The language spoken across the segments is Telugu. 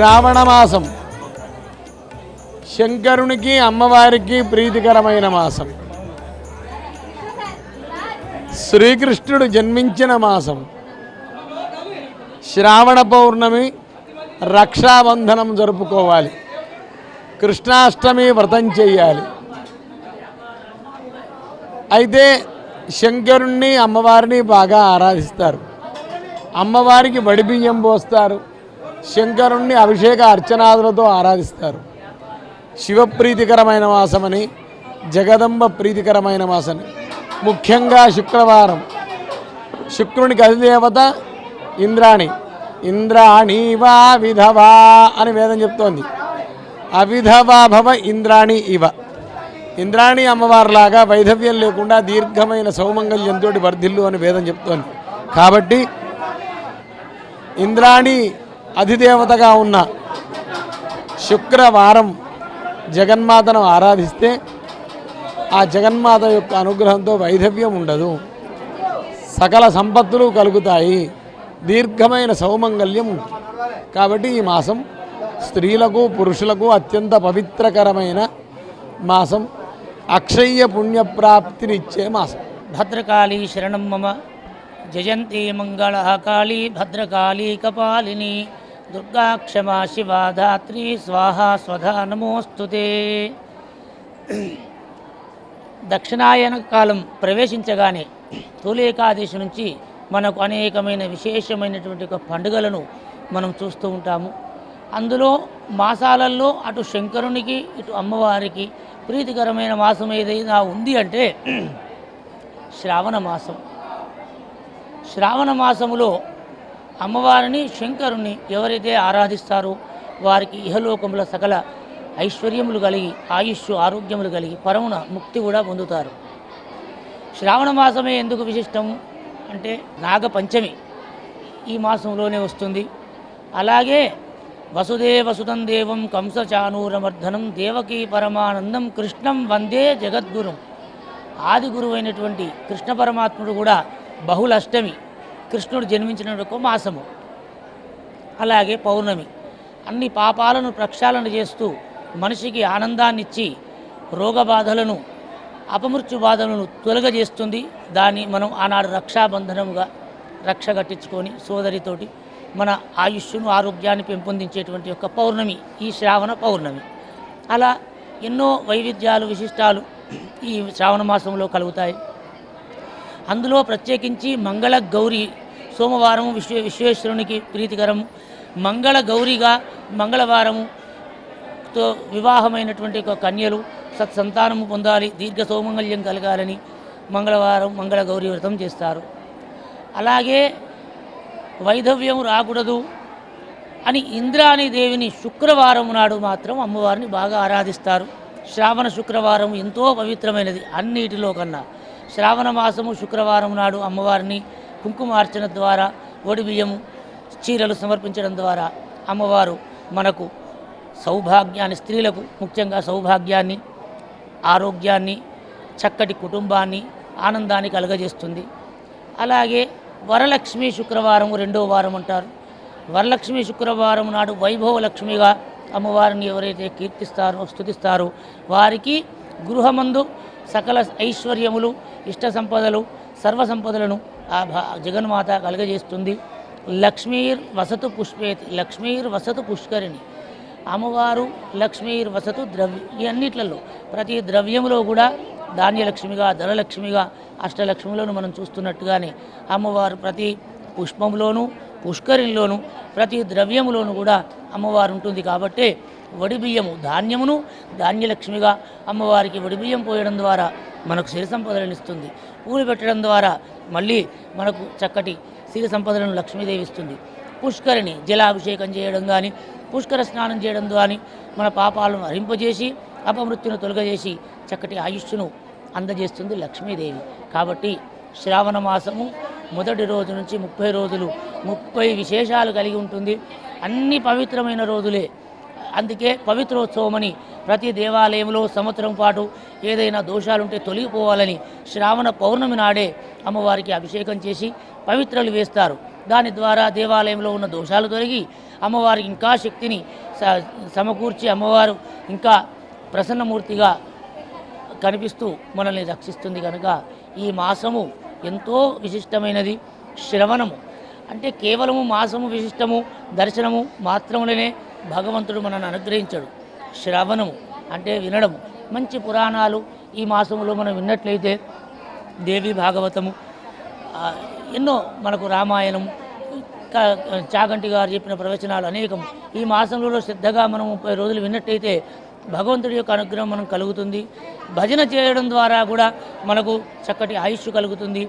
శ్రావణ మాసం శంకరునికి అమ్మవారికి ప్రీతికరమైన మాసం. శ్రీకృష్ణుడు జన్మించిన మాసం. శ్రావణ పౌర్ణమి రక్షాబంధనం జరుపుకోవాలి. కృష్ణాష్టమి వ్రతం చేయాలి. అయితే శంకరుణ్ణి అమ్మవారిని బాగా ఆరాధిస్తారు. అమ్మవారికి వడిబియ్యం పోస్తారు. శంకరుణ్ణి అభిషేక అర్చనాదులతో ఆరాధిస్తారు. శివప్రీతికరమైన మాసమని జగదంబ ప్రీతికరమైన మాసని. ముఖ్యంగా శుక్రవారం. శుక్రునికి అధిదేవత ఇంద్రాణి. ఇంద్రాణి వా విధవా అని వేదం చెప్తోంది. అవిధవా భవ ఇంద్రాణి ఇవ. ఇంద్రాణి అమ్మవారిలాగా వైధవ్యం లేకుండా దీర్ఘమైన సౌమంగళ్యంతో వర్ధిల్లు అని వేదం చెప్తోంది. కాబట్టి ఇంద్రాణి అధిదేవతగా ఉన్న శుక్రవారం జగన్మాతను ఆరాధిస్తే ఆ జగన్మాత యొక్క అనుగ్రహంతో వైధవ్యం ఉండదు. సకల సంపత్తులు కలుగుతాయి. దీర్ఘమైన సౌమంగల్యం కాబట్టి ఈ మాసం స్త్రీలకు పురుషులకు అత్యంత పవిత్రకరమైన మాసం. అక్షయ్య పుణ్యప్రాప్తినిచ్చే మాసం. భద్రకాళీ శరణం మమ. జయంతి మంగళ కాళీ భద్రకాళీ కపాలిని. దుర్గా క్షమా శివా ధాత్రి స్వాహా స్వధా నమోస్తుతే దక్షిణాయన కాలం ప్రవేశించగానే తొలి నుంచి మనకు అనేకమైన విశేషమైనటువంటి ఒక పండుగలను మనం చూస్తూ ఉంటాము. అందులో మాసాలలో అటు శంకరునికి ఇటు అమ్మవారికి ప్రీతికరమైన మాసం ఏదైనా ఉంది అంటే శ్రావణ మాసం. శ్రావణ మాసములో అమ్మవారిని శంకరుణ్ణి ఎవరైతే ఆరాధిస్తారో వారికి ఇహలోకముల సకల ఐశ్వర్యములు కలిగి ఆయుష్ ఆరోగ్యములు కలిగి పరమున ముక్తి కూడా పొందుతారు. శ్రావణ మాసమే ఎందుకు విశిష్టం అంటే నాగపంచమి ఈ మాసంలోనే వస్తుంది. అలాగే వసుదేవ సుతం దేవం కంసచానూరమర్ధనం దేవకీ పరమానందం కృష్ణం వందే జగద్గురుం. ఆది గురువైనటువంటి కృష్ణ పరమాత్ముడు కూడా బహుళ అష్టమి. కృష్ణుడు జన్మించిన ఒక మాసము. అలాగే పౌర్ణమి. అన్ని పాపాలను ప్రక్షాళన చేస్తూ మనిషికి ఆనందాన్నిచ్చి రోగబాధలను అపమృత్యు బాధలను తొలగజేస్తుంది. దాన్ని మనం ఆనాడు రక్షాబంధనముగా రక్ష కట్టించుకొని సోదరితోటి మన ఆయుష్ను ఆరోగ్యాన్ని పెంపొందించేటువంటి యొక్క పౌర్ణమి ఈ శ్రావణ పౌర్ణమి. అలా ఎన్నో వైవిధ్యాలు విశిష్టాలు ఈ శ్రావణ మాసంలో కలుగుతాయి. అందులో ప్రత్యేకించి మంగళ గౌరి సోమవారం విశ్వ విశ్వేశ్వరునికి ప్రీతికరము. మంగళ గౌరిగా మంగళవారముతో వివాహమైనటువంటి ఒక కన్యలు సత్సంతానము పొందాలి దీర్ఘ సౌమంగళ్యం కలగాలని మంగళవారం మంగళ గౌరీ వ్రతం చేస్తారు. అలాగే వైధవ్యం రాకూడదు అని ఇంద్రాణి దేవిని శుక్రవారం నాడు మాత్రం అమ్మవారిని బాగా ఆరాధిస్తారు. శ్రావణ శుక్రవారం ఎంతో పవిత్రమైనది అన్నిటిలో కన్నా. శ్రావణ మాసము శుక్రవారం నాడు అమ్మవారిని కుంకుమార్చన ద్వారా ఒడిబియ్యము చీరలు సమర్పించడం ద్వారా అమ్మవారు మనకు సౌభాగ్యాన్ని స్త్రీలకు ముఖ్యంగా సౌభాగ్యాన్ని ఆరోగ్యాన్ని చక్కటి కుటుంబాన్ని ఆనందాన్ని కలగజేస్తుంది. అలాగే వరలక్ష్మి శుక్రవారం రెండో వారం అంటారు. వరలక్ష్మి శుక్రవారం నాడు వైభవ లక్ష్మిగా అమ్మవారిని ఎవరైతే కీర్తిస్తారో స్థుతిస్తారో వారికి గృహమందు సకల ఐశ్వర్యములు ఇష్ట సంపదలు సర్వ సంపదలను ఆ భా జగన్మాత కలుగజేస్తుంది. లక్ష్మీర్ వసతు పుష్పేతి లక్ష్మీర్ వసతు పుష్కరిణి. అమ్మవారు లక్ష్మీర్ వసతు ద్రవ్య అన్నిట్లలో ప్రతి ద్రవ్యంలో కూడా ధాన్యలక్ష్మిగా ధనలక్ష్మిగా అష్టలక్ష్మిలోను మనం చూస్తున్నట్టుగానే అమ్మవారు ప్రతి పుష్పంలోనూ పుష్కరిణిలోను ప్రతి ద్రవ్యములోను కూడా అమ్మవారు ఉంటుంది. కాబట్టి వడిబియ్యము ధాన్యమును ధాన్యలక్ష్మిగా అమ్మవారికి వడిబియ్యం పోయడం ద్వారా మనకు సిరి సంపదలను ఇస్తుంది. పూలు పెట్టడం ద్వారా మళ్ళీ మనకు చక్కటి సిరి సంపదలను లక్ష్మీదేవి ఇస్తుంది. పుష్కరిణి జలాభిషేకం చేయడం కానీ పుష్కర స్నానం చేయడం కానీ మన పాపాలను హరింపజేసి అపమృత్యును తొలగజేసి చక్కటి ఆయుష్ను అందజేస్తుంది లక్ష్మీదేవి. కాబట్టి శ్రావణ మాసము మొదటి రోజు నుంచి ముప్పై రోజులు ముప్పై విశేషాలు కలిగి ఉంటుంది. అన్ని పవిత్రమైన రోజులే. అందుకే పవిత్రోత్సవం అని ప్రతి దేవాలయంలో సంవత్సరం పాటు ఏదైనా దోషాలుంటే తొలగిపోవాలని శ్రావణ పౌర్ణమి నాడే అమ్మవారికి అభిషేకం చేసి పవిత్రలు వేస్తారు. దాని ద్వారా దేవాలయంలో ఉన్న దోషాలు తొలగి అమ్మవారికి ఇంకా శక్తిని సమకూర్చి అమ్మవారు ఇంకా ప్రసన్నమూర్తిగా కనిపిస్తూ మనల్ని రక్షిస్తుంది కనుక ఈ మాసము ఎంతో విశిష్టమైనది. శ్రవణము అంటే కేవలము మాసము విశిష్టము దర్శనము మాత్రములనే భగవంతుడు మనల్ని అనుగ్రహించాడు. శ్రవణము అంటే వినడము. మంచి పురాణాలు ఈ మాసంలో మనం విన్నట్లయితే దేవి భాగవతము ఎన్నో మనకు రామాయణం చాగంటి గారు చెప్పిన ప్రవచనాలు అనేకం ఈ మాసంలో శ్రద్ధగా మనం ముప్పై రోజులు విన్నట్టయితే భగవంతుడి యొక్క అనుగ్రహం మనం కలుగుతుంది. భజన చేయడం ద్వారా కూడా మనకు చక్కటి ఆయుష్ కలుగుతుంది.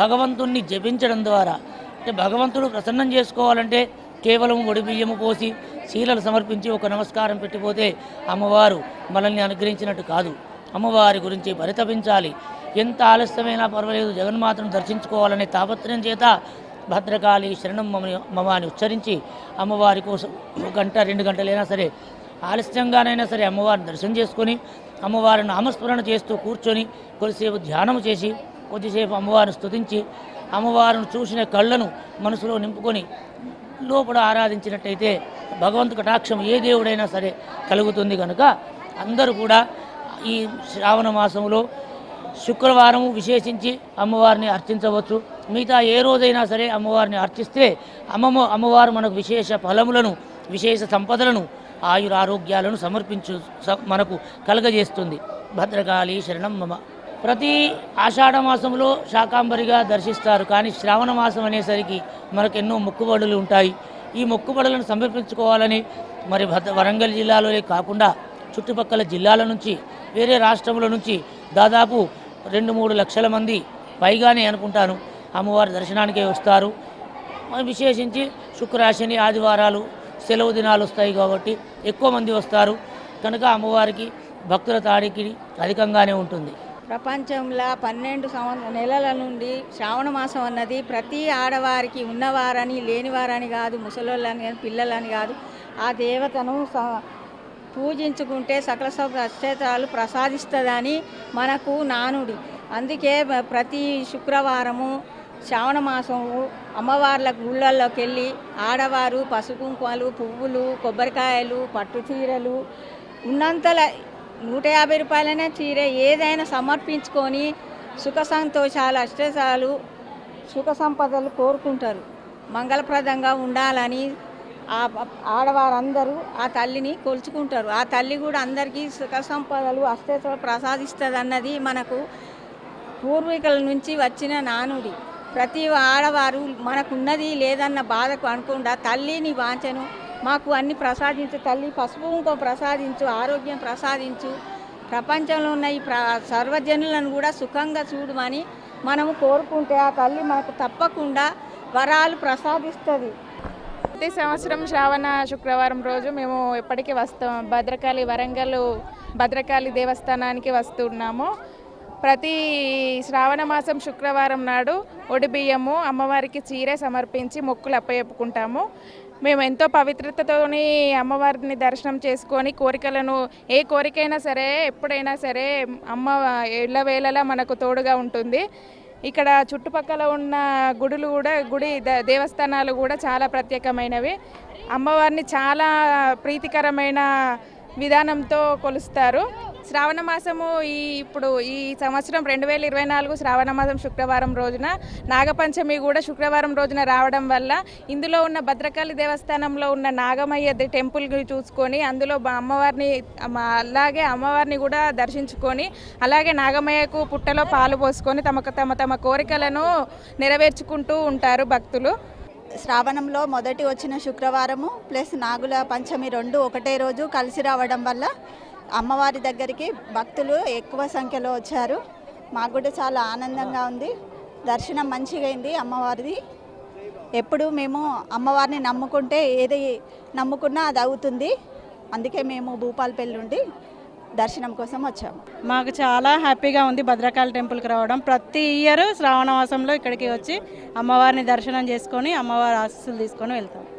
భగవంతుణ్ణి జపించడం ద్వారా అంటే భగవంతుడు ప్రసన్నం చేసుకోవాలంటే కేవలం ఒడి బియ్యము పోసి శీలలు సమర్పించి ఒక నమస్కారం పెట్టిపోతే అమ్మవారు మనల్ని అనుగ్రహించినట్టు కాదు. అమ్మవారి గురించి పరితపించాలి. ఎంత ఆలస్యమైనా పర్వాలేదు. జగన్మాతను దర్శించుకోవాలనే తాపత్రయం చేత భద్రకాళి శరణం మమ మమ అని ఉచ్చరించి అమ్మవారి కోసం ఒక గంట రెండు గంటలైనా సరే ఆలస్యంగానైనా సరే అమ్మవారిని దర్శనం చేసుకొని అమ్మవారిని నామస్మరణ చేస్తూ కూర్చొని కొద్దిసేపు ధ్యానం చేసి కొద్దిసేపు అమ్మవారిని స్తుతించి అమ్మవారిని చూసిన కళ్ళను మనసులో నింపుకొని లోపల ఆరాధించినట్టయితే భగవంతు కటాక్షం ఏ దేవుడైనా సరే కలుగుతుంది కనుక అందరూ కూడా ఈ శ్రావణ మాసంలో శుక్రవారం విశేషించి అమ్మవారిని అర్చించవచ్చు. మిగతా ఏ రోజైనా సరే అమ్మవారిని అర్చిస్తే అమ్మమ్మ అమ్మవారు మనకు విశేష ఫలములను విశేష సంపదలను ఆయురారోగ్యాలను సమర్పించు స- మనకు కలగజేస్తుంది. భద్రకాళి శరణం మమ. ప్రతి ఆషాఢ మాసంలో శాకాంబరిగా దర్శిస్తారు. కానీ శ్రావణ మాసం అనేసరికి మనకు ఎన్నో మొక్కుబడులు ఉంటాయి. ఈ మొక్కుబడులను సమర్పించుకోవాలని మరి భద్ర వరంగల్ జిల్లాలోనే కాకుండా చుట్టుపక్కల జిల్లాల నుంచి వేరే రాష్ట్రముల నుంచి దాదాపు రెండు మూడు లక్షల మంది పైగానే అనుకుంటాను అమ్మవారి దర్శనానికే వస్తారు. విశేషించి శుక్రాశని ఆదివారాలు సెలవు దినాలు వస్తాయి కాబట్టి ఎక్కువ మంది వస్తారు. కనుక అమ్మవారికి భక్తుల తాడికి అధికంగానే ఉంటుంది. ప్రపంచంలో పన్నెండు సంవ నెలల నుండి శ్రావణ మాసం అన్నది ప్రతి ఆడవారికి ఉన్నవారని లేనివారని కాదు ముసలోళ్ళని కానీ పిల్లలని కాదు. ఆ దేవతను స- పూజించుకుంటే సకల అక్షేత్రాలు ప్రసాదిస్తుందని మనకు నానుడి. అందుకే ప్రతి శుక్రవారము శ్రావణ మాసము అమ్మవార్ల గుళ్ళల్లోకి వెళ్ళి ఆడవారు పసుపు పువ్వులు కొబ్బరికాయలు పట్టు చీరలు ఉన్నంతల నూట యాభై రూపాయలనే చీర ఏదైనా సమర్పించుకొని సుఖ సంతోషాలు అష్టసాలు సుఖ సంపదలు కోరుకుంటారు. మంగళప్రదంగా ఉండాలని ఆ ఆడవారందరూ ఆ తల్లిని కొలుచుకుంటారు. ఆ తల్లి కూడా అందరికీ సుఖ సంపదలు అష్టసాలు ప్రసాదిస్తుంది అన్నది మనకు పూర్వీకుల నుంచి వచ్చిన నానుడి. ప్రతి ఆడవారు మనకున్నది లేదన్న బాధకు అనుకుండా తల్లిని వాంచను మాకు అన్ని ప్రసాదించు తల్లి పసుపు ఇంకో ప్రసాదించు ఆరోగ్యం ప్రసాదించు. ప్రపంచంలో ఉన్న ఈ ప్ర సర్వజనులను కూడా సుఖంగా చూడమని మనము కోరుకుంటే ఆ తల్లి మనకు తప్పకుండా వరాలు ప్రసాదిస్తుంది. ప్రతి సంవత్సరం శ్రావణ శుక్రవారం రోజు మేము ఎప్పటికీ వస్తాం. భద్రకాళి వరంగల్ భద్రకాళి దేవస్థానానికి వస్తున్నాము. ప్రతి శ్రావణ మాసం శుక్రవారం నాడు ఒడి బియ్యము అమ్మవారికి చీర సమర్పించి మొక్కులు అప్పచెప్పుకుంటాము. మేము ఎంతో పవిత్రతతోని అమ్మవారిని దర్శనం చేసుకొని కోరికలను ఏ కోరికైనా సరే ఎప్పుడైనా సరే అమ్మ ఎల్లవేళలా మనకు తోడుగా ఉంటుంది. ఇక్కడ చుట్టుపక్కల ఉన్న గుడులు కూడా గుడి ద- దేవస్థానాలు కూడా చాలా ప్రత్యేకమైనవి. అమ్మవారిని చాలా ప్రీతికరమైన విధానంతో కొలుస్తారు. శ్రావణ మాసము ఈ ఇప్పుడు ఈ సంవత్సరం రెండు వేల ఇరవై నాలుగు శ్రావణ మాసం శుక్రవారం రోజున నాగపంచమి కూడా శుక్రవారం రోజున రావడం వల్ల ఇందులో ఉన్న భద్రకాళి దేవస్థానంలో ఉన్న నాగమయ్య టెంపుల్ చూసుకొని అందులో అమ్మవారిని అలాగే అమ్మవారిని కూడా దర్శించుకొని అలాగే నాగమయ్యకు పుట్టలో పాలు పోసుకొని తమకు తమ తమ కోరికలను నెరవేర్చుకుంటూ ఉంటారు భక్తులు. శ్రావణంలో మొదటి వచ్చిన శుక్రవారము ప్లస్ నాగుల పంచమి రెండు ఒకటే రోజు కలిసి రావడం వల్ల అమ్మవారి దగ్గరికి భక్తులు ఎక్కువ సంఖ్యలో వచ్చారు. మాకు కూడా చాలా ఆనందంగా ఉంది. దర్శనం మంచిగా అయింది అమ్మవారిది. ఎప్పుడు మేము అమ్మవారిని నమ్ముకుంటే ఏది నమ్ముకున్నా అది అవుతుంది. అందుకే మేము భూపాలపల్లి నుండి దర్శనం కోసం వచ్చాము. మాకు చాలా హ్యాపీగా ఉంది భద్రకాళి టెంపుల్కి రావడం. ప్రతి ఇయర్ శ్రావణ మాసంలో ఇక్కడికి వచ్చి అమ్మవారిని దర్శనం చేసుకొని అమ్మవారి ఆశీస్సులు తీసుకొని వెళ్తాం.